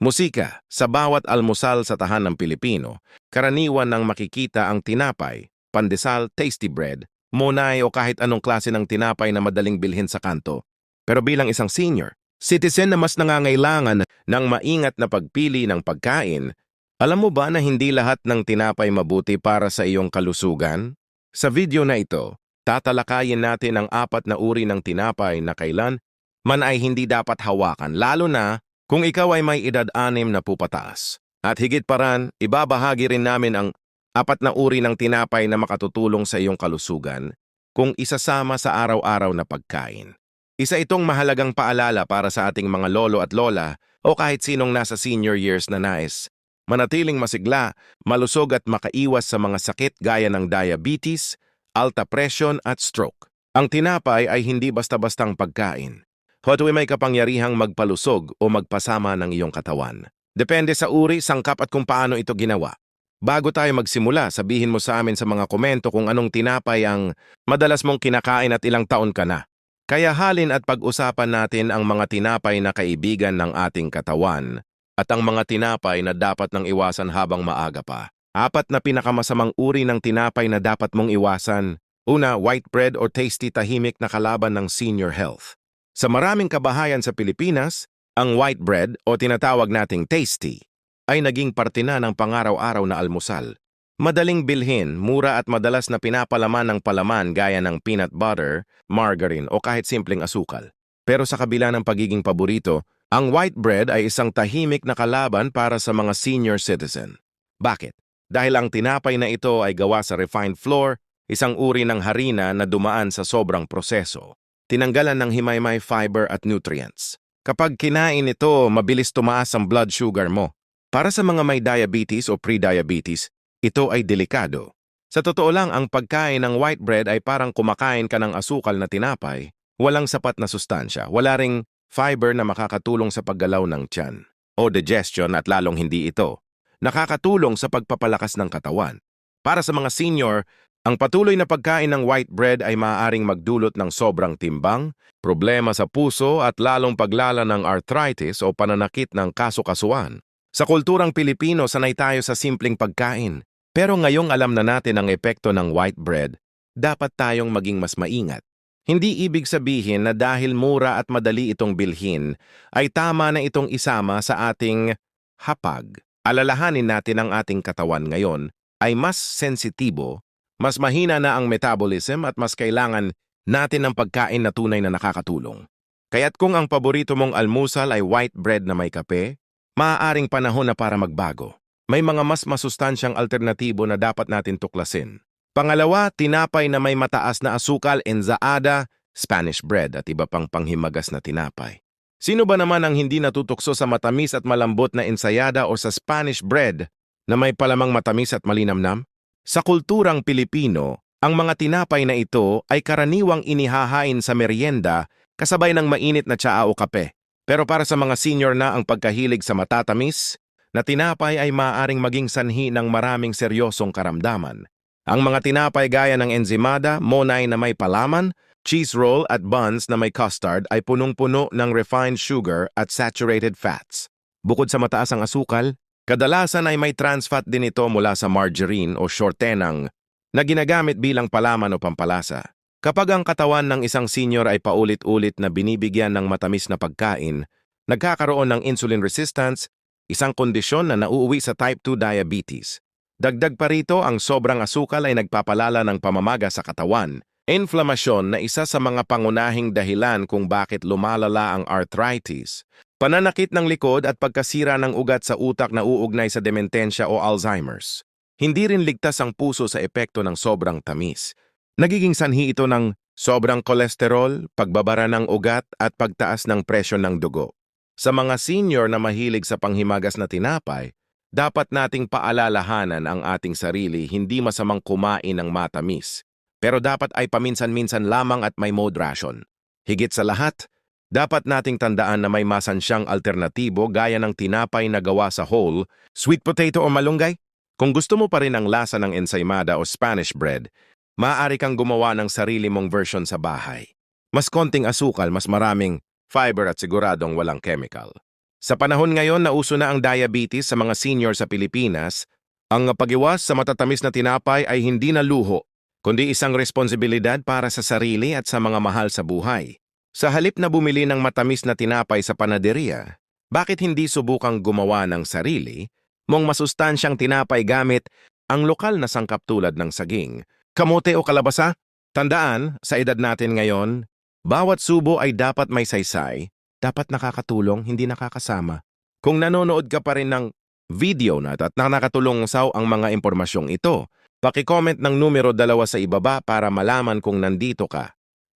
Musika, sa bawat almusal sa tahanang Pilipino, karaniwan nang makikita ang tinapay, pandesal, tasty bread, monay o kahit anong klase ng tinapay na madaling bilhin sa kanto. Pero bilang isang senior, citizen na mas nangangailangan ng maingat na pagpili ng pagkain, alam mo ba na hindi lahat ng tinapay mabuti para sa iyong kalusugan? Sa video na ito, tatalakayin natin ang apat na uri ng tinapay na kailan man ay hindi dapat hawakan, lalo na kung ikaw ay may edad anim na pupataas. At higit pa ran, ibabahagi rin namin ang apat na uri ng tinapay na makatutulong sa iyong kalusugan kung isasama sa araw-araw na pagkain. Isa itong mahalagang paalala para sa ating mga lolo at lola o kahit sinong nasa senior years na nais. Manatiling masigla, malusog at makaiwas sa mga sakit gaya ng diabetes, alta presyon at stroke. Ang tinapay ay hindi basta-bastang pagkain. Huwag may kapangyarihang magpalusog o magpasama ng iyong katawan. Depende sa uri, sangkap at kung paano ito ginawa. Bago tayo magsimula, sabihin mo sa amin sa mga komento kung anong tinapay ang madalas mong kinakain at ilang taon ka na. Kaya halin at pag-usapan natin ang mga tinapay na kaibigan ng ating katawan at ang mga tinapay na dapat nang iwasan habang maaga pa. Apat na pinakamasamang uri ng tinapay na dapat mong iwasan. Una, white bread or tasty tahimik na kalaban ng senior health. Sa maraming kabahayan sa Pilipinas, ang white bread o tinatawag nating tasty ay naging parte na ng pangaraw-araw na almusal. Madaling bilhin, mura at madalas na pinapalaman ng palaman gaya ng peanut butter, margarine o kahit simpleng asukal. Pero sa kabila ng pagiging paborito, ang white bread ay isang tahimik na kalaban para sa mga senior citizen. Bakit? Dahil ang tinapay na ito ay gawa sa refined flour, isang uri ng harina na dumaan sa sobrang proseso tinanggalan ng himaymay fiber at nutrients. Kapag kinain ito, mabilis tumaas ang blood sugar mo. Para sa mga may diabetes o pre-diabetes, ito ay delikado. Sa totoo lang, ang pagkain ng white bread ay parang kumakain ka ng asukal na tinapay, walang sapat na sustansya, wala ring fiber na makakatulong sa paggalaw ng tiyan o digestion at lalong hindi ito. Nakakatulong sa pagpapalakas ng katawan. Para sa mga senior, ang patuloy na pagkain ng white bread ay maaaring magdulot ng sobrang timbang, problema sa puso at lalong paglala ng arthritis o pananakit ng kasukasuan. Sa kulturang Pilipino, sanay tayo sa simpleng pagkain. Pero ngayong alam na natin ang epekto ng white bread, dapat tayong maging mas maingat. Hindi ibig sabihin na dahil mura at madali itong bilhin, ay tama na itong isama sa ating hapag. Alalahanin natin ang ating katawan ngayon ay mas sensitibo mas mahina na ang metabolism at mas kailangan natin ng pagkain na tunay na nakakatulong. Kaya't kung ang paborito mong almusal ay white bread na may kape, maaaring panahon na para magbago. May mga mas masustansyang alternatibo na dapat natin tuklasin. Pangalawa, tinapay na may mataas na asukal, enzaada, Spanish bread at iba pang panghimagas na tinapay. Sino ba naman ang hindi natutukso sa matamis at malambot na ensayada o sa Spanish bread na may palamang matamis at malinamnam? Sa kulturang Pilipino, ang mga tinapay na ito ay karaniwang inihahain sa merienda kasabay ng mainit na tsaa o kape. Pero para sa mga senior na ang pagkahilig sa matatamis, na tinapay ay maaaring maging sanhi ng maraming seryosong karamdaman. Ang mga tinapay gaya ng enzimada, monay na may palaman, cheese roll at buns na may custard ay punong-puno ng refined sugar at saturated fats. Bukod sa mataas ang asukal, Kadalasan ay may trans fat din ito mula sa margarine o shortenang na ginagamit bilang palaman o pampalasa. Kapag ang katawan ng isang senior ay paulit-ulit na binibigyan ng matamis na pagkain, nagkakaroon ng insulin resistance, isang kondisyon na nauuwi sa type 2 diabetes. Dagdag pa rito, ang sobrang asukal ay nagpapalala ng pamamaga sa katawan, inflamasyon na isa sa mga pangunahing dahilan kung bakit lumalala ang arthritis, Pananakit ng likod at pagkasira ng ugat sa utak na uugnay sa dementensya o Alzheimer's. Hindi rin ligtas ang puso sa epekto ng sobrang tamis. Nagiging sanhi ito ng sobrang kolesterol, pagbabara ng ugat at pagtaas ng presyon ng dugo. Sa mga senior na mahilig sa panghimagas na tinapay, dapat nating paalalahanan ang ating sarili hindi masamang kumain ng matamis. Pero dapat ay paminsan-minsan lamang at may moderation. Higit sa lahat, dapat nating tandaan na may masansyang alternatibo gaya ng tinapay na gawa sa whole, sweet potato o malunggay. Kung gusto mo pa rin ang lasa ng ensaymada o Spanish bread, maaari kang gumawa ng sarili mong version sa bahay. Mas konting asukal, mas maraming fiber at siguradong walang chemical. Sa panahon ngayon na uso na ang diabetes sa mga senior sa Pilipinas, ang pagiwas sa matatamis na tinapay ay hindi na luho, kundi isang responsibilidad para sa sarili at sa mga mahal sa buhay. Sa halip na bumili ng matamis na tinapay sa panaderia, bakit hindi subukang gumawa ng sarili mong masustansyang tinapay gamit ang lokal na sangkap tulad ng saging, kamote o kalabasa? Tandaan, sa edad natin ngayon, bawat subo ay dapat may saysay, dapat nakakatulong, hindi nakakasama. Kung nanonood ka pa rin ng video na at nakakatulong sa ang mga impormasyong ito, paki-comment ng numero dalawa sa ibaba para malaman kung nandito ka.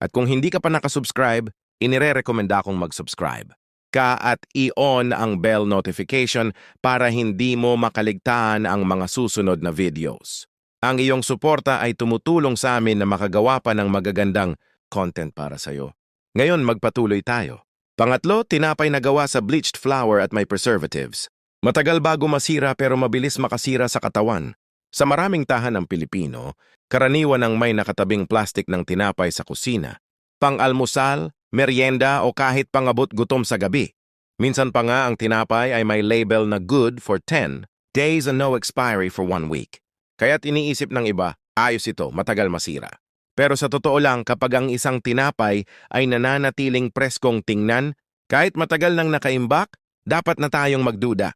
At kung hindi ka pa nakasubscribe, inire-rekomenda akong mag-subscribe ka at i-on ang bell notification para hindi mo makaligtaan ang mga susunod na videos. Ang iyong suporta ay tumutulong sa amin na makagawa pa ng magagandang content para sa'yo. Ngayon magpatuloy tayo. Pangatlo, tinapay na gawa sa bleached flour at may preservatives. Matagal bago masira pero mabilis makasira sa katawan. Sa maraming tahanang Pilipino, karaniwan ang may nakatabing plastik ng tinapay sa kusina. Pang-almusal, merienda o kahit pangabot gutom sa gabi. Minsan pa nga ang tinapay ay may label na good for 10 days and no expiry for one week. Kaya't iniisip ng iba, ayos ito, matagal masira. Pero sa totoo lang, kapag ang isang tinapay ay nananatiling preskong tingnan, kahit matagal nang nakaimbak, dapat na tayong magduda.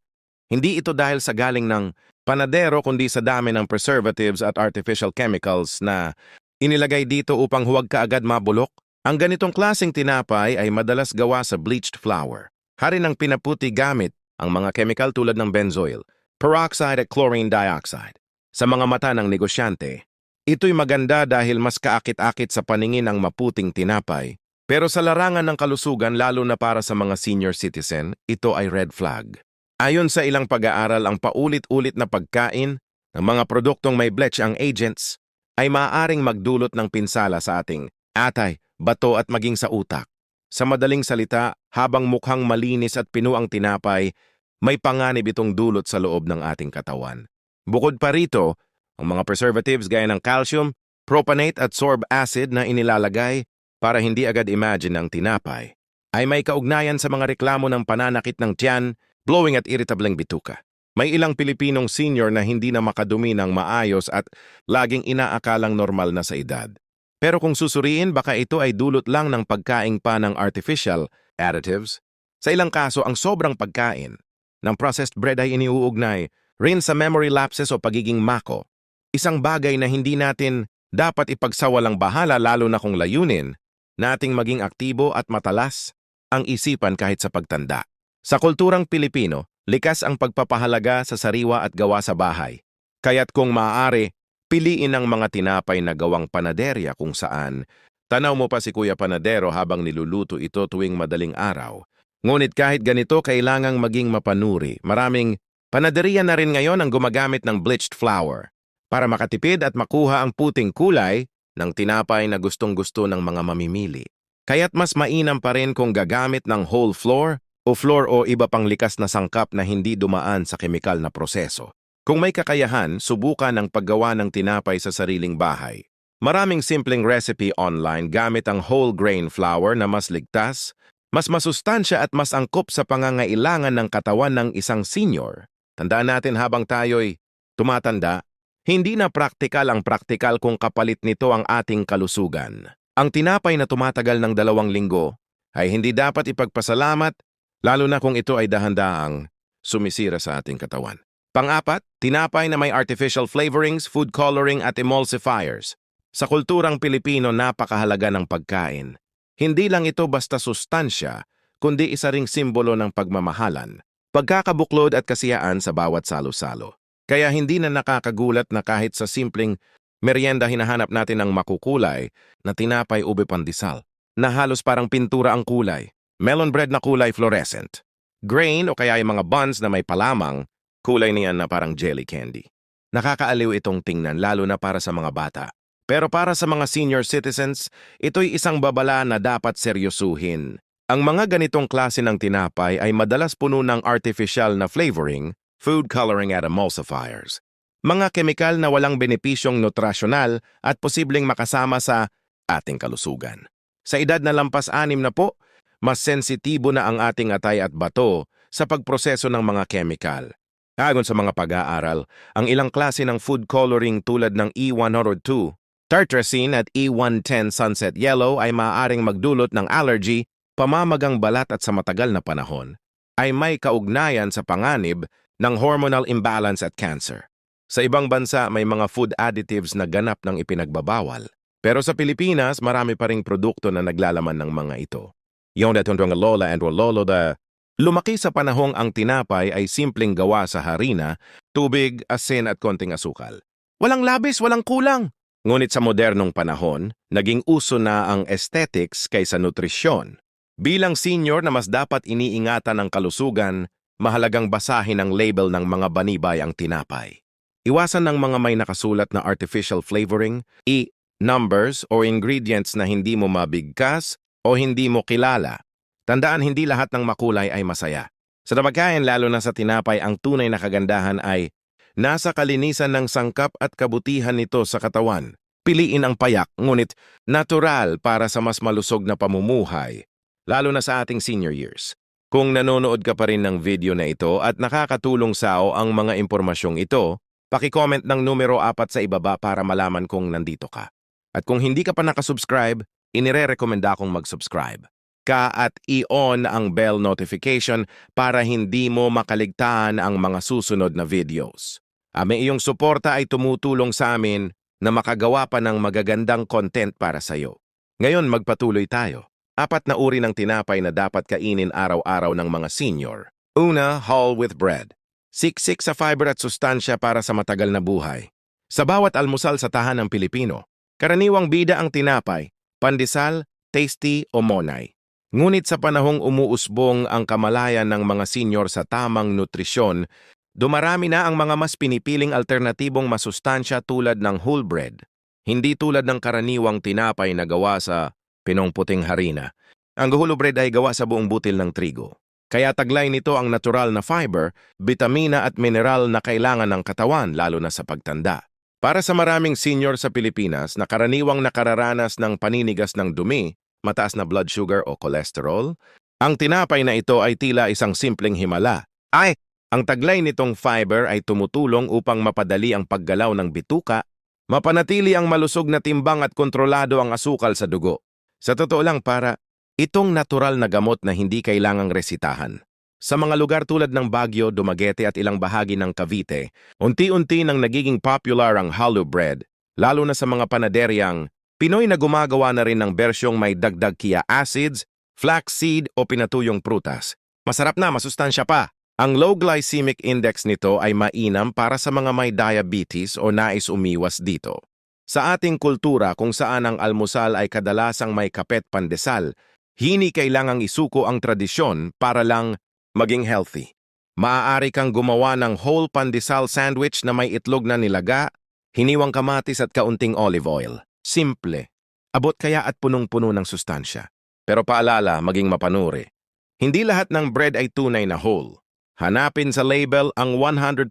Hindi ito dahil sa galing ng panadero kundi sa dami ng preservatives at artificial chemicals na inilagay dito upang huwag kaagad mabulok. Ang ganitong klaseng tinapay ay madalas gawa sa bleached flour. Hari ng pinaputi gamit ang mga chemical tulad ng benzoyl, peroxide at chlorine dioxide. Sa mga mata ng negosyante, ito'y maganda dahil mas kaakit-akit sa paningin ang maputing tinapay. Pero sa larangan ng kalusugan lalo na para sa mga senior citizen, ito ay red flag. Ayon sa ilang pag-aaral, ang paulit-ulit na pagkain ng mga produktong may bleach ang agents ay maaaring magdulot ng pinsala sa ating atay, bato at maging sa utak. Sa madaling salita, habang mukhang malinis at pino ang tinapay, may panganib itong dulot sa loob ng ating katawan. Bukod pa rito, ang mga preservatives gaya ng calcium, propanate at sorb acid na inilalagay para hindi agad imagine ang tinapay, ay may kaugnayan sa mga reklamo ng pananakit ng tiyan, blowing at irritableng bituka. May ilang Pilipinong senior na hindi na makadumi ng maayos at laging inaakalang normal na sa edad. Pero kung susuriin, baka ito ay dulot lang ng pagkaing pa ng artificial additives. Sa ilang kaso, ang sobrang pagkain ng processed bread ay iniuugnay rin sa memory lapses o pagiging mako. Isang bagay na hindi natin dapat ipagsawalang bahala lalo na kung layunin nating maging aktibo at matalas ang isipan kahit sa pagtanda. Sa kulturang Pilipino, likas ang pagpapahalaga sa sariwa at gawa sa bahay. Kaya't kung maaari, Piliin ang mga tinapay na gawang panaderya kung saan tanaw mo pa si Kuya Panadero habang niluluto ito tuwing madaling araw. Ngunit kahit ganito, kailangang maging mapanuri. Maraming panaderya na rin ngayon ang gumagamit ng bleached flour para makatipid at makuha ang puting kulay ng tinapay na gustong-gusto ng mga mamimili. Kaya't mas mainam pa rin kung gagamit ng whole flour o flour o iba pang likas na sangkap na hindi dumaan sa kemikal na proseso. Kung may kakayahan, subukan ang paggawa ng tinapay sa sariling bahay. Maraming simpleng recipe online gamit ang whole grain flour na mas ligtas, mas masustansya at mas angkop sa pangangailangan ng katawan ng isang senior. Tandaan natin habang tayo'y tumatanda, hindi na praktikal ang praktikal kung kapalit nito ang ating kalusugan. Ang tinapay na tumatagal ng dalawang linggo ay hindi dapat ipagpasalamat, lalo na kung ito ay dahan-dahang sumisira sa ating katawan. Pang-apat, tinapay na may artificial flavorings, food coloring at emulsifiers. Sa kulturang Pilipino, napakahalaga ng pagkain. Hindi lang ito basta sustansya, kundi isa ring simbolo ng pagmamahalan, pagkakabuklod at kasiyaan sa bawat salo-salo. Kaya hindi na nakakagulat na kahit sa simpleng merienda hinahanap natin ang makukulay na tinapay ube pandesal, na halos parang pintura ang kulay, melon bread na kulay fluorescent, grain o kaya yung mga buns na may palamang Kulay niyan na parang jelly candy. Nakakaaliw itong tingnan lalo na para sa mga bata. Pero para sa mga senior citizens, ito'y isang babala na dapat seryosuhin. Ang mga ganitong klase ng tinapay ay madalas puno ng artificial na flavoring, food coloring at emulsifiers. Mga kemikal na walang benepisyong nutrasyonal at posibleng makasama sa ating kalusugan. Sa edad na lampas anim na po, mas sensitibo na ang ating atay at bato sa pagproseso ng mga chemical. Ayon sa mga pag-aaral, ang ilang klase ng food coloring tulad ng E102, tartrazine at E110 sunset yellow ay maaaring magdulot ng allergy, pamamagang balat at sa matagal na panahon, ay may kaugnayan sa panganib ng hormonal imbalance at cancer. Sa ibang bansa, may mga food additives na ganap ng ipinagbabawal. Pero sa Pilipinas, marami pa ring produkto na naglalaman ng mga ito. Yung datong lola and lolo da Lumaki sa panahong ang tinapay ay simpleng gawa sa harina, tubig, asin at konting asukal. Walang labis, walang kulang. Ngunit sa modernong panahon, naging uso na ang aesthetics kaysa nutrisyon. Bilang senior na mas dapat iniingatan ng kalusugan, mahalagang basahin ang label ng mga banibay ang tinapay. Iwasan ng mga may nakasulat na artificial flavoring, i numbers o ingredients na hindi mo mabigkas o hindi mo kilala. Tandaan hindi lahat ng makulay ay masaya. Sa pagkain lalo na sa tinapay ang tunay na kagandahan ay nasa kalinisan ng sangkap at kabutihan nito sa katawan. Piliin ang payak ngunit natural para sa mas malusog na pamumuhay, lalo na sa ating senior years. Kung nanonood ka pa rin ng video na ito at nakakatulong sa o ang mga impormasyong ito, paki-comment ng numero 4 sa ibaba para malaman kung nandito ka. At kung hindi ka pa nakasubscribe, inire-rekomenda akong mag-subscribe ka at i-on ang bell notification para hindi mo makaligtaan ang mga susunod na videos. Ame iyong suporta ay tumutulong sa amin na makagawa pa ng magagandang content para sa iyo. Ngayon magpatuloy tayo. Apat na uri ng tinapay na dapat kainin araw-araw ng mga senior. Una, whole with bread. Siksik sa fiber at sustansya para sa matagal na buhay. Sa bawat almusal sa tahanang Pilipino, karaniwang bida ang tinapay, pandesal, tasty o monay. Ngunit sa panahong umuusbong ang kamalayan ng mga senior sa tamang nutrisyon, dumarami na ang mga mas pinipiling alternatibong masustansya tulad ng whole bread, hindi tulad ng karaniwang tinapay na gawa sa pinong puting harina. Ang whole bread ay gawa sa buong butil ng trigo. Kaya taglay nito ang natural na fiber, bitamina at mineral na kailangan ng katawan lalo na sa pagtanda. Para sa maraming senior sa Pilipinas na karaniwang nakararanas ng paninigas ng dumi, mataas na blood sugar o cholesterol, ang tinapay na ito ay tila isang simpleng himala. Ay, ang taglay nitong fiber ay tumutulong upang mapadali ang paggalaw ng bituka, mapanatili ang malusog na timbang at kontrolado ang asukal sa dugo. Sa totoo lang para, itong natural na gamot na hindi kailangang resitahan. Sa mga lugar tulad ng Baguio, Dumaguete at ilang bahagi ng Cavite, unti-unti nang nagiging popular ang hollow bread, lalo na sa mga panaderyang Pinoy na gumagawa na rin ng bersyong may dagdag kia acids, flaxseed o pinatuyong prutas. Masarap na, masustansya pa. Ang low glycemic index nito ay mainam para sa mga may diabetes o nais umiwas dito. Sa ating kultura kung saan ang almusal ay kadalasang may kapet pandesal, hini kailangang isuko ang tradisyon para lang maging healthy. Maaari kang gumawa ng whole pandesal sandwich na may itlog na nilaga, hiniwang kamatis at kaunting olive oil. Simple. Abot kaya at punong-puno ng sustansya. Pero paalala, maging mapanuri. Hindi lahat ng bread ay tunay na whole. Hanapin sa label ang 100%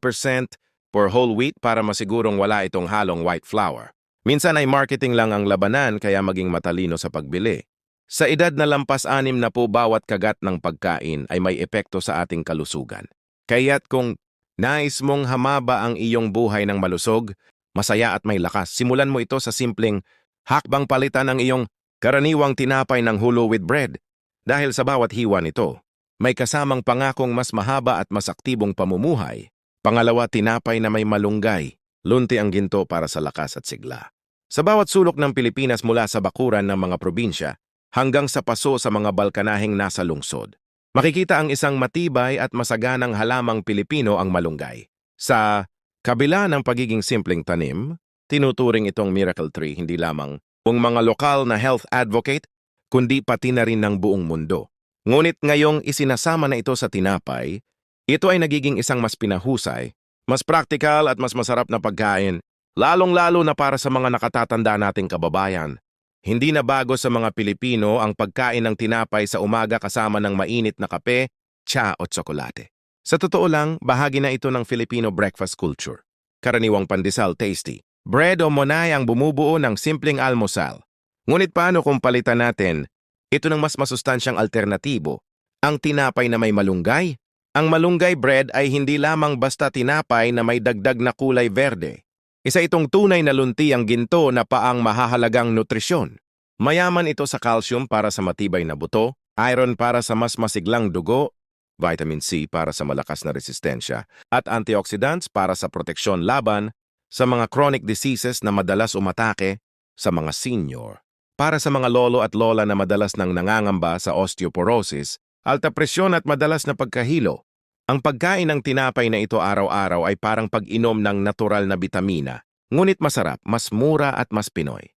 for whole wheat para masigurong wala itong halong white flour. Minsan ay marketing lang ang labanan kaya maging matalino sa pagbili. Sa edad na lampas anim na po bawat kagat ng pagkain ay may epekto sa ating kalusugan. Kaya't kung nais mong hamaba ang iyong buhay ng malusog, masaya at may lakas. Simulan mo ito sa simpleng hakbang palitan ang iyong karaniwang tinapay ng hulo with bread. Dahil sa bawat hiwa nito, may kasamang pangakong mas mahaba at mas aktibong pamumuhay. Pangalawa, tinapay na may malunggay. Lunti ang ginto para sa lakas at sigla. Sa bawat sulok ng Pilipinas mula sa bakuran ng mga probinsya hanggang sa paso sa mga balkanahing nasa lungsod, makikita ang isang matibay at masaganang halamang Pilipino ang malunggay. Sa Kabila ng pagiging simpleng tanim, tinuturing itong miracle tree hindi lamang kung mga lokal na health advocate, kundi pati na rin ng buong mundo. Ngunit ngayong isinasama na ito sa tinapay, ito ay nagiging isang mas pinahusay, mas praktikal at mas masarap na pagkain, lalong-lalo na para sa mga nakatatanda nating kababayan. Hindi na bago sa mga Pilipino ang pagkain ng tinapay sa umaga kasama ng mainit na kape, tsa o tsokolate. Sa totoo lang, bahagi na ito ng Filipino breakfast culture. Karaniwang pandesal tasty. Bread o monay ang bumubuo ng simpleng almusal. Ngunit paano kung palitan natin ito ng mas masustansyang alternatibo, ang tinapay na may malunggay, Ang malunggay bread ay hindi lamang basta tinapay na may dagdag na kulay verde. Isa itong tunay na lunti ang ginto na paang mahahalagang nutrisyon. Mayaman ito sa calcium para sa matibay na buto, iron para sa mas masiglang dugo, vitamin C para sa malakas na resistensya, at antioxidants para sa proteksyon laban sa mga chronic diseases na madalas umatake sa mga senior. Para sa mga lolo at lola na madalas nang nangangamba sa osteoporosis, alta presyon at madalas na pagkahilo, ang pagkain ng tinapay na ito araw-araw ay parang pag-inom ng natural na bitamina, ngunit masarap, mas mura at mas Pinoy.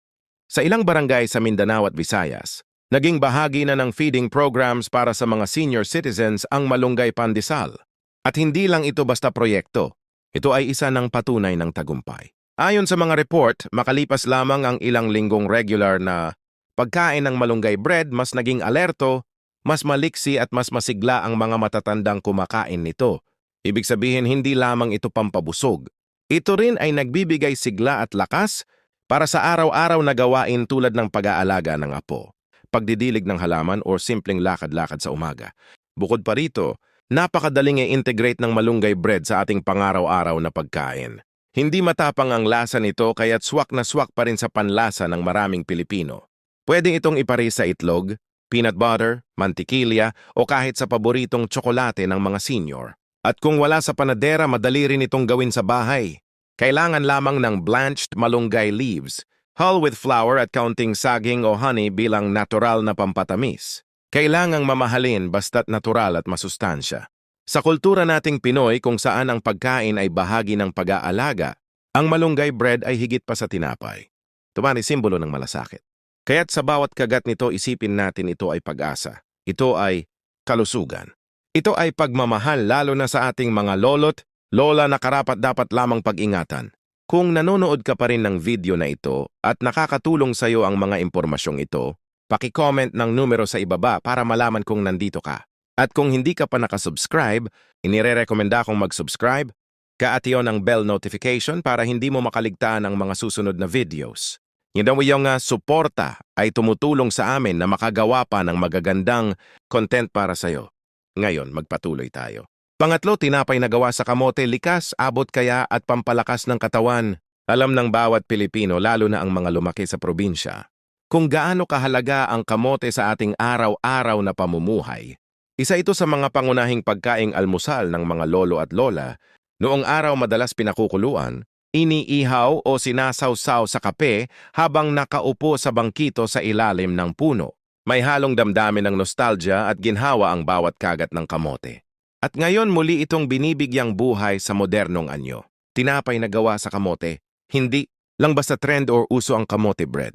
Sa ilang barangay sa Mindanao at Visayas, naging bahagi na ng feeding programs para sa mga senior citizens ang malunggay pandesal. At hindi lang ito basta proyekto, ito ay isa ng patunay ng tagumpay. Ayon sa mga report, makalipas lamang ang ilang linggong regular na pagkain ng malunggay bread, mas naging alerto, mas maliksi at mas masigla ang mga matatandang kumakain nito. Ibig sabihin hindi lamang ito pampabusog. Ito rin ay nagbibigay sigla at lakas para sa araw-araw na gawain tulad ng pag-aalaga ng apo, pagdidilig ng halaman o simpleng lakad-lakad sa umaga. Bukod pa rito, napakadaling i-integrate ng malunggay bread sa ating pangaraw-araw na pagkain. Hindi matapang ang lasa nito kaya't swak na swak pa rin sa panlasa ng maraming Pilipino. Pwede itong ipari sa itlog, peanut butter, mantikilya o kahit sa paboritong tsokolate ng mga senior. At kung wala sa panadera, madali rin itong gawin sa bahay. Kailangan lamang ng blanched malunggay leaves, hull with flour at counting saging o honey bilang natural na pampatamis. Kailangang mamahalin basta't natural at masustansya. Sa kultura nating Pinoy kung saan ang pagkain ay bahagi ng pag-aalaga, ang malunggay bread ay higit pa sa tinapay. Tumani simbolo ng malasakit. Kaya't sa bawat kagat nito isipin natin ito ay pag-asa. Ito ay kalusugan. Ito ay pagmamahal lalo na sa ating mga lolot, lola na karapat dapat lamang pag-ingatan. Kung nanonood ka pa rin ng video na ito at nakakatulong sa iyo ang mga impormasyong ito, paki-comment ng numero sa ibaba para malaman kung nandito ka. At kung hindi ka pa nakasubscribe, inirerekomenda kong mag-subscribe, kaatiyo ng bell notification para hindi mo makaligtaan ang mga susunod na videos. Yun daw yung uh, suporta ay tumutulong sa amin na makagawa pa ng magagandang content para sa'yo. Ngayon, magpatuloy tayo. Pangatlo, tinapay na gawa sa kamote, likas, abot kaya at pampalakas ng katawan. Alam ng bawat Pilipino, lalo na ang mga lumaki sa probinsya, kung gaano kahalaga ang kamote sa ating araw-araw na pamumuhay. Isa ito sa mga pangunahing pagkaing almusal ng mga lolo at lola. Noong araw madalas pinakukuluan, iniihaw o sinasawsaw sa kape habang nakaupo sa bangkito sa ilalim ng puno. May halong damdamin ng nostalgia at ginhawa ang bawat kagat ng kamote. At ngayon muli itong binibigyang buhay sa modernong anyo. Tinapay na gawa sa kamote, hindi lang basta trend or uso ang kamote bread.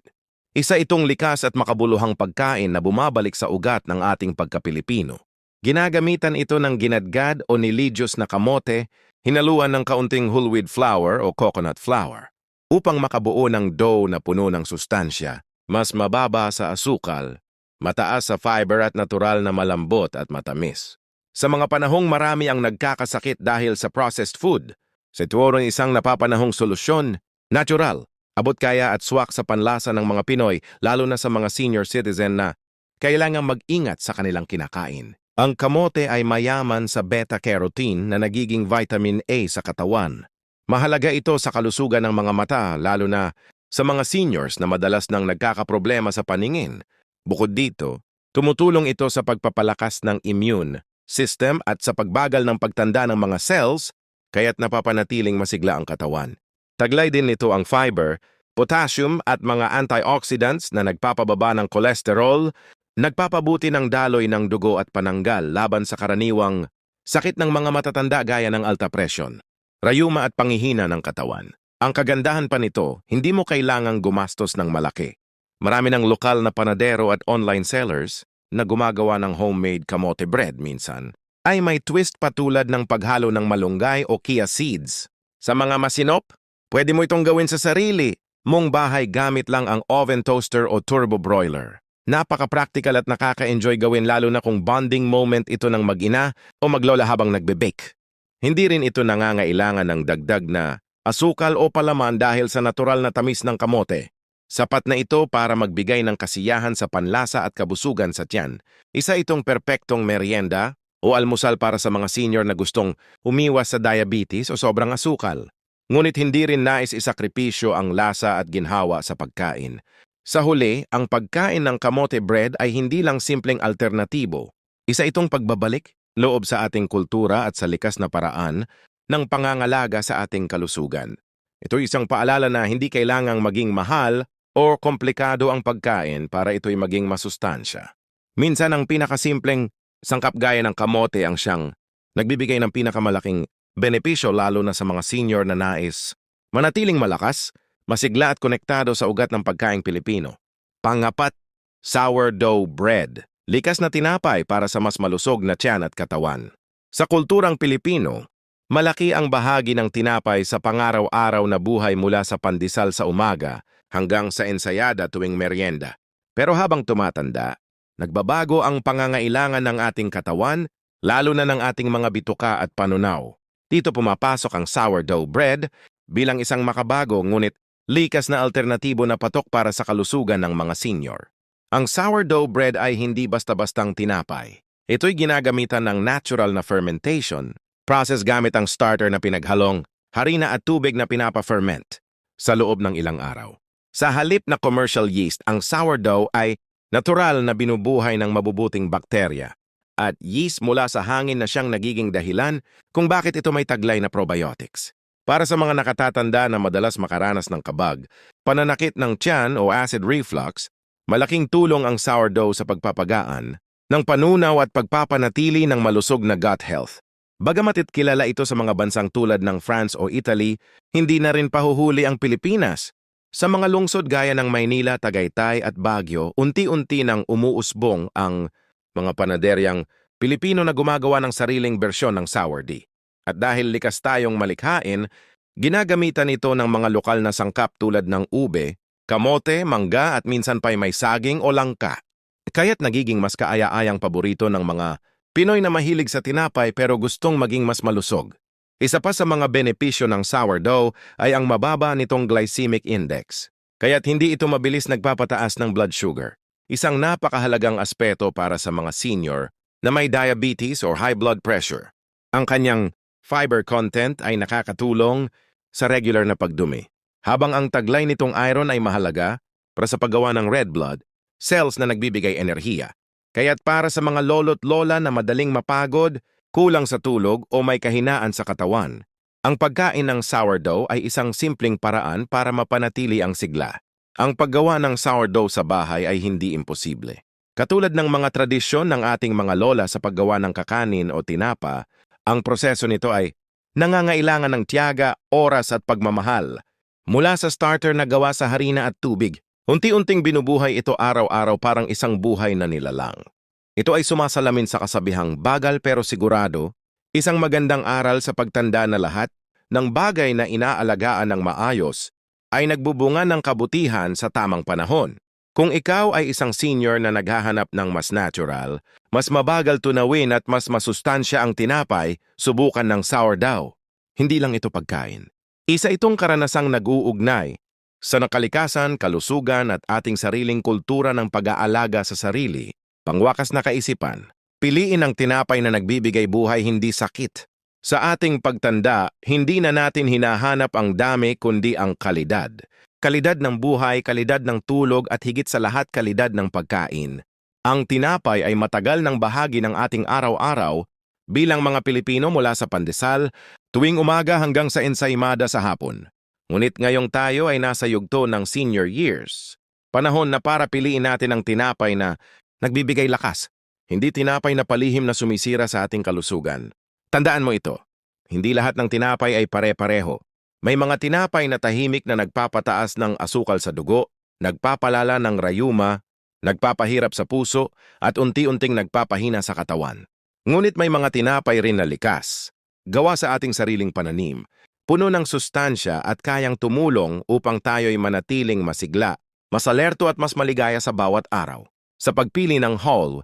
Isa itong likas at makabuluhang pagkain na bumabalik sa ugat ng ating pagkapilipino. Ginagamitan ito ng ginadgad o nilidyos na kamote hinaluan ng kaunting whole wheat flour o coconut flour upang makabuo ng dough na puno ng sustansya, mas mababa sa asukal, mataas sa fiber at natural na malambot at matamis. Sa mga panahong marami ang nagkakasakit dahil sa processed food, sa tuwaro isang napapanahong solusyon, natural, abot kaya at swak sa panlasa ng mga Pinoy, lalo na sa mga senior citizen na kailangang mag-ingat sa kanilang kinakain. Ang kamote ay mayaman sa beta-carotene na nagiging vitamin A sa katawan. Mahalaga ito sa kalusugan ng mga mata, lalo na sa mga seniors na madalas nang nagkakaproblema sa paningin. Bukod dito, tumutulong ito sa pagpapalakas ng immune system at sa pagbagal ng pagtanda ng mga cells, kaya't napapanatiling masigla ang katawan. Taglay din nito ang fiber, potassium at mga antioxidants na nagpapababa ng cholesterol Nagpapabuti ng daloy ng dugo at pananggal laban sa karaniwang sakit ng mga matatanda gaya ng alta presyon, rayuma at pangihina ng katawan. Ang kagandahan pa nito, hindi mo kailangang gumastos ng malaki. Marami ng lokal na panadero at online sellers na gumagawa ng homemade kamote bread minsan ay may twist pa tulad ng paghalo ng malunggay o chia seeds. Sa mga masinop, pwede mo itong gawin sa sarili mong bahay gamit lang ang oven toaster o turbo broiler. Napaka-practical at nakaka-enjoy gawin lalo na kung bonding moment ito ng mag-ina o maglola habang nagbe-bake. Hindi rin ito nangangailangan ng dagdag na asukal o palaman dahil sa natural na tamis ng kamote. Sapat na ito para magbigay ng kasiyahan sa panlasa at kabusugan sa tiyan. Isa itong perpektong merienda o almusal para sa mga senior na gustong umiwas sa diabetes o sobrang asukal. Ngunit hindi rin nais isakripisyo ang lasa at ginhawa sa pagkain. Sa huli, ang pagkain ng kamote bread ay hindi lang simpleng alternatibo. Isa itong pagbabalik, loob sa ating kultura at sa likas na paraan ng pangangalaga sa ating kalusugan. Ito isang paalala na hindi kailangang maging mahal o komplikado ang pagkain para ito'y maging masustansya. Minsan ang pinakasimpleng sangkap gaya ng kamote ang siyang nagbibigay ng pinakamalaking benepisyo lalo na sa mga senior na nais manatiling malakas, masigla at konektado sa ugat ng pagkaing Pilipino. Pangapat, sourdough bread. Likas na tinapay para sa mas malusog na tiyan at katawan. Sa kulturang Pilipino, malaki ang bahagi ng tinapay sa pangaraw-araw na buhay mula sa pandesal sa umaga hanggang sa ensayada tuwing merienda. Pero habang tumatanda, nagbabago ang pangangailangan ng ating katawan, lalo na ng ating mga bituka at panunaw. Dito pumapasok ang sourdough bread bilang isang makabago ngunit likas na alternatibo na patok para sa kalusugan ng mga senior. Ang sourdough bread ay hindi basta-bastang tinapay. Ito'y ginagamitan ng natural na fermentation, process gamit ang starter na pinaghalong, harina at tubig na pinapa-ferment sa loob ng ilang araw. Sa halip na commercial yeast, ang sourdough ay natural na binubuhay ng mabubuting bakterya at yeast mula sa hangin na siyang nagiging dahilan kung bakit ito may taglay na probiotics. Para sa mga nakatatanda na madalas makaranas ng kabag, pananakit ng tiyan o acid reflux, malaking tulong ang sourdough sa pagpapagaan ng panunaw at pagpapanatili ng malusog na gut health. Bagamat kilala ito sa mga bansang tulad ng France o Italy, hindi na rin pahuhuli ang Pilipinas. Sa mga lungsod gaya ng Maynila, Tagaytay at Baguio, unti-unti nang umuusbong ang mga panaderyang Pilipino na gumagawa ng sariling bersyon ng sourdi. At dahil likas tayong malikhain, ginagamitan ito ng mga lokal na sangkap tulad ng ube, kamote, mangga at minsan pa'y may saging o langka. Kaya't nagiging mas kaaya-ayang paborito ng mga Pinoy na mahilig sa tinapay pero gustong maging mas malusog. Isa pa sa mga benepisyo ng sourdough ay ang mababa nitong glycemic index. Kaya't hindi ito mabilis nagpapataas ng blood sugar. Isang napakahalagang aspeto para sa mga senior na may diabetes or high blood pressure. Ang kanyang fiber content ay nakakatulong sa regular na pagdumi. Habang ang taglay nitong iron ay mahalaga para sa paggawa ng red blood, cells na nagbibigay enerhiya. Kaya't para sa mga lolo't lola na madaling mapagod, kulang sa tulog o may kahinaan sa katawan, ang pagkain ng sourdough ay isang simpleng paraan para mapanatili ang sigla. Ang paggawa ng sourdough sa bahay ay hindi imposible. Katulad ng mga tradisyon ng ating mga lola sa paggawa ng kakanin o tinapa, ang proseso nito ay nangangailangan ng tiyaga, oras at pagmamahal. Mula sa starter na gawa sa harina at tubig, unti-unting binubuhay ito araw-araw parang isang buhay na nilalang. Ito ay sumasalamin sa kasabihang bagal pero sigurado, isang magandang aral sa pagtanda na lahat ng bagay na inaalagaan ng maayos ay nagbubunga ng kabutihan sa tamang panahon. Kung ikaw ay isang senior na naghahanap ng mas natural, mas mabagal tunawin at mas masustansya ang tinapay, subukan ng sourdough. Hindi lang ito pagkain. Isa itong karanasang nag-uugnay sa nakalikasan, kalusugan at ating sariling kultura ng pag-aalaga sa sarili, pangwakas na kaisipan. Piliin ang tinapay na nagbibigay buhay hindi sakit. Sa ating pagtanda, hindi na natin hinahanap ang dami kundi ang kalidad kalidad ng buhay, kalidad ng tulog at higit sa lahat kalidad ng pagkain. Ang tinapay ay matagal ng bahagi ng ating araw-araw bilang mga Pilipino mula sa pandesal tuwing umaga hanggang sa ensaymada sa hapon. Ngunit ngayong tayo ay nasa yugto ng senior years. Panahon na para piliin natin ang tinapay na nagbibigay lakas, hindi tinapay na palihim na sumisira sa ating kalusugan. Tandaan mo ito, hindi lahat ng tinapay ay pare-pareho. May mga tinapay na tahimik na nagpapataas ng asukal sa dugo, nagpapalala ng rayuma, nagpapahirap sa puso, at unti-unting nagpapahina sa katawan. Ngunit may mga tinapay rin na likas, gawa sa ating sariling pananim, puno ng sustansya at kayang tumulong upang tayo'y manatiling masigla, masalerto at mas maligaya sa bawat araw. Sa pagpili ng whole,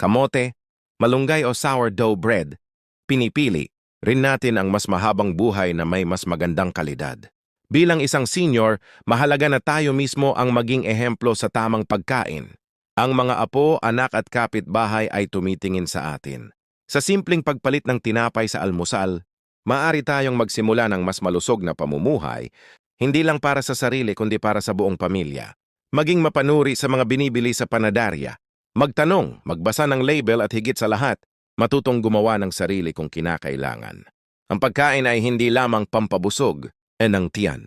kamote, malunggay o sourdough bread, pinipili rin natin ang mas mahabang buhay na may mas magandang kalidad. Bilang isang senior, mahalaga na tayo mismo ang maging ehemplo sa tamang pagkain. Ang mga apo, anak at kapitbahay ay tumitingin sa atin. Sa simpleng pagpalit ng tinapay sa almusal, maaari tayong magsimula ng mas malusog na pamumuhay, hindi lang para sa sarili kundi para sa buong pamilya. Maging mapanuri sa mga binibili sa panadarya. Magtanong, magbasa ng label at higit sa lahat, matutong gumawa ng sarili kung kinakailangan. Ang pagkain ay hindi lamang pampabusog, e ng tiyan.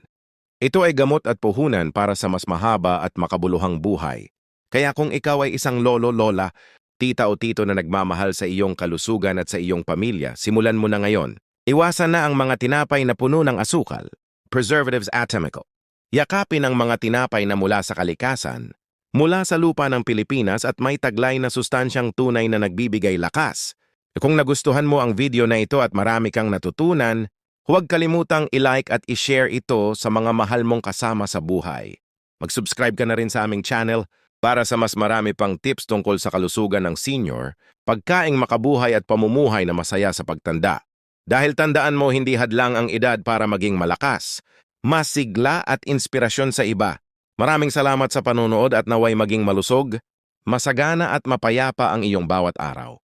Ito ay gamot at puhunan para sa mas mahaba at makabuluhang buhay. Kaya kung ikaw ay isang lolo-lola, tita o tito na nagmamahal sa iyong kalusugan at sa iyong pamilya, simulan mo na ngayon. Iwasan na ang mga tinapay na puno ng asukal, preservatives at chemical. Yakapin ang mga tinapay na mula sa kalikasan, mula sa lupa ng Pilipinas at may taglay na sustansyang tunay na nagbibigay lakas. Kung nagustuhan mo ang video na ito at marami kang natutunan, huwag kalimutang i-like at i-share ito sa mga mahal mong kasama sa buhay. Mag-subscribe ka na rin sa aming channel para sa mas marami pang tips tungkol sa kalusugan ng senior, pagkaing makabuhay at pamumuhay na masaya sa pagtanda. Dahil tandaan mo hindi hadlang ang edad para maging malakas, masigla at inspirasyon sa iba. Maraming salamat sa panonood at naway maging malusog, masagana at mapayapa ang iyong bawat araw.